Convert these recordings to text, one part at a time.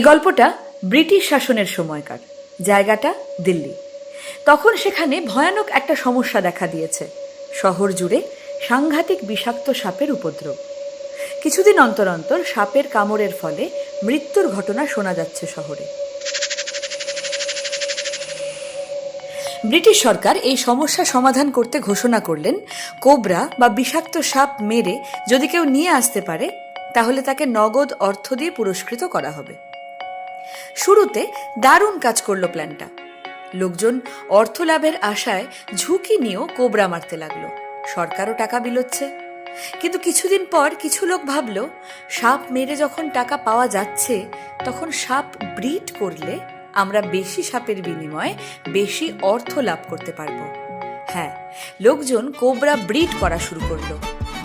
এই গল্পটা ব্রিটিশ শাসনের সময়কার, জায়গাটা দিল্লি। তখন সেখানে ভয়ানক একটা সমস্যা দেখা দিয়েছে, শহর জুড়ে সাংঘাতিক বিষাক্ত সাপের উপদ্রব। কিছুদিন অন্তর অন্তর সাপের কামড়ের ফলে মৃত্যুর ঘটনা শোনা যাচ্ছে শহরে। ব্রিটিশ সরকার এই সমস্যা সমাধান করতে ঘোষণা করলেন, কোবরা বা বিষাক্ত সাপ মেরে যদি কেউ নিয়ে আসতে পারে, তাহলে তাকে নগদ অর্থ দিয়ে পুরস্কৃত করা হবে। শুরুতে দারুণ কাজ করল প্ল্যানটা। লোকজন অর্থ লাভের আশায় ঝুঁকি নিয়েও কোবরা মারতে লাগল। সরকারও টাকা বিলোচ্ছে। কিন্তু কিছুদিন পর কিছু লোক ভাবলো, সাপ মেরে যখন টাকা পাওয়া যাচ্ছে, তখন সাপ ব্রিড করলে আমরা বেশি সাপের বিনিময়ে বেশি অর্থ লাভ করতে পারব। হ্যাঁ লোকজন কোবরা ব্রিড করা শুরু করল।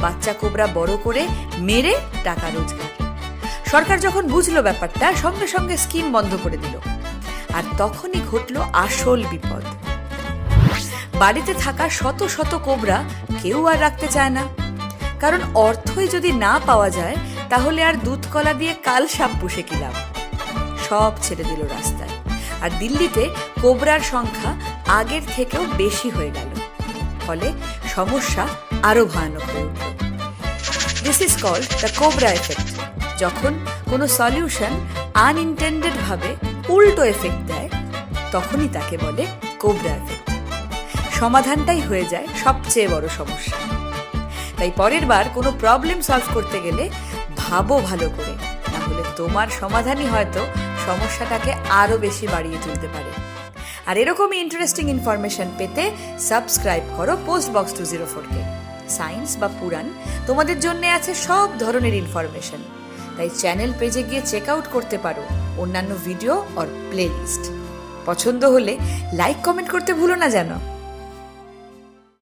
বাচ্চা কোবরা বড় করে মেরে টাকা রোজগার। সরকার যখন বুঝলো ব্যাপারটা, সঙ্গে সঙ্গে স্কিম বন্ধ করে দিল। আর তখনই ঘটলো আসল বিপদ। বাড়িতে থাকা শত শত কোবরা কেউ আর রাখতে চায় না। কারণ অর্থই যদি না পাওয়া যায়, তাহলে আর দুধ কলা দিয়ে কাল সাপ পুষে কি লাভ? সব ছেড়ে দিল রাস্তায়। আর দিল্লিতে কোবরার সংখ্যা আগের থেকেও বেশি হয়ে গেল। ফলে সমস্যা আরও ভয়ানক হয়ে উঠল। This is called the cobra effect যখন কোনো সলিউশন আনইনটেন্ডেড ভাবে উল্টো এফেক্ট দেয়, তখনই তাকে বলে কোবরা এফেক্ট সমাধানটাই হয়ে যায় সবচেয়ে বড় সমস্যা। তাই পরের বার কোনো প্রবলেম সলভ করতে গেলে ভাবো ভালো করে না হলে তোমার সমাধানই হয়তো সমস্যাটাকে আরও বেশি বাড়িয়ে তুলতে পারে। আর এরকমই ইন্টারেস্টিং ইনফরমেশন পেতে সাবস্ক্রাইব করো পোস্ট বক্স টু জিরো ফোরকে সায়েন্স বা পুরাণ তোমাদের জন্য আছে সব ধরনের ইনফরমেশন তাই চ্যানেল পেজে গিয়ে চেক আউট করতে পারো অন্যান্য ভিডিও অর প্লেলিস্ট পছন্দ হলে লাইক কমেন্ট করতে ভুলো না যেন।